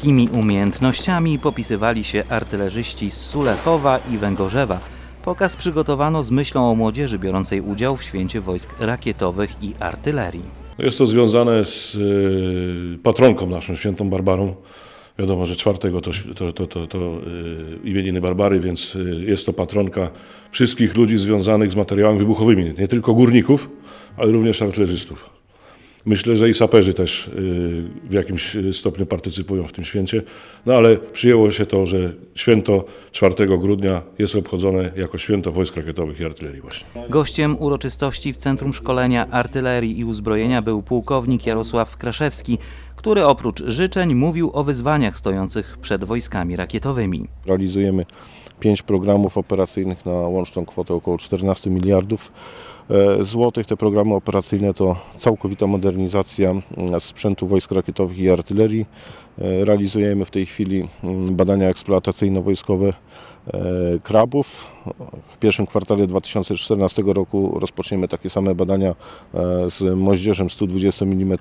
Takimi umiejętnościami popisywali się artylerzyści z Sulechowa i Węgorzewa. Pokaz przygotowano z myślą o młodzieży biorącej udział w święcie wojsk rakietowych i artylerii. Jest to związane z y, patronką naszą, świętą Barbarą. Wiadomo, że czwartego to, to, to, to, to y, imieniny Barbary, więc y, jest to patronka wszystkich ludzi związanych z materiałami wybuchowymi, nie tylko górników, ale również artylerzystów. Myślę, że i saperzy też y, w jakimś stopniu partycypują w tym święcie, no ale przyjęło się to, że święto 4 grudnia jest obchodzone jako święto wojsk rakietowych i artylerii właśnie. Gościem uroczystości w Centrum Szkolenia Artylerii i Uzbrojenia był pułkownik Jarosław Kraszewski, który oprócz życzeń mówił o wyzwaniach stojących przed wojskami rakietowymi. Realizujemy pięć programów operacyjnych na łączną kwotę około 14 miliardów e, złotych. Te programy operacyjne to całkowita modernizacja mm, sprzętu wojsk rakietowych i artylerii. E, Realizujemy w tej chwili mm, badania eksploatacyjno-wojskowe e, krabów. W pierwszym kwartale 2014 roku rozpoczniemy takie same badania z moździerzem 120 mm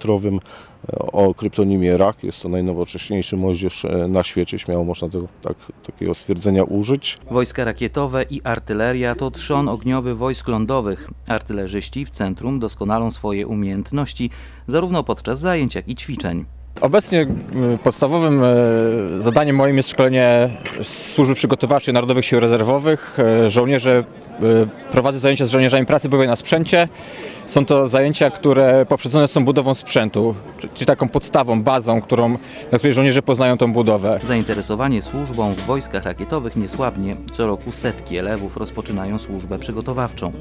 o kryptonimie RAK. Jest to najnowocześniejszy moździerz na świecie. Śmiało można tego, tak, takiego stwierdzenia użyć. Wojska rakietowe i artyleria to trzon ogniowy wojsk lądowych. Artylerzyści w centrum doskonalą swoje umiejętności zarówno podczas zajęć, jak i ćwiczeń. Obecnie y, podstawowym y, zadaniem moim jest szkolenie służby przygotowawczej Narodowych Sił Rezerwowych. Y, Żołnierze prowadzę zajęcia z żołnierzami pracy bojowej na sprzęcie. Są to zajęcia, które poprzedzone są budową sprzętu, czy- czyli taką podstawą, bazą, którą, na której żołnierze poznają tą budowę. Zainteresowanie służbą w wojskach rakietowych nie słabnie. Co roku setki elewów rozpoczynają służbę przygotowawczą.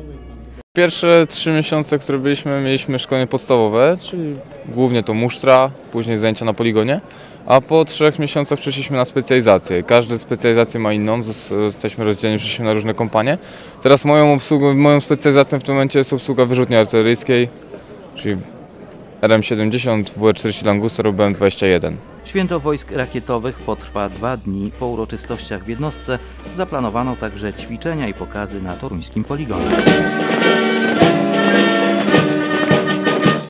Pierwsze trzy miesiące, które byliśmy, mieliśmy szkolenie podstawowe, czyli głównie to musztra, później zajęcia na poligonie, a po trzech miesiącach przeszliśmy na specjalizację. Każdy specjalizację ma inną, zos- jesteśmy rozdzieleni, przeszliśmy na różne kompanie. Teraz moją, obsługą, moją specjalizacją w tym momencie jest obsługa wyrzutni artyleryjskiej, czyli RM70, WR40 Languster, BM21. Święto wojsk rakietowych potrwa dwa dni. Po uroczystościach w jednostce zaplanowano także ćwiczenia i pokazy na toruńskim poligonie.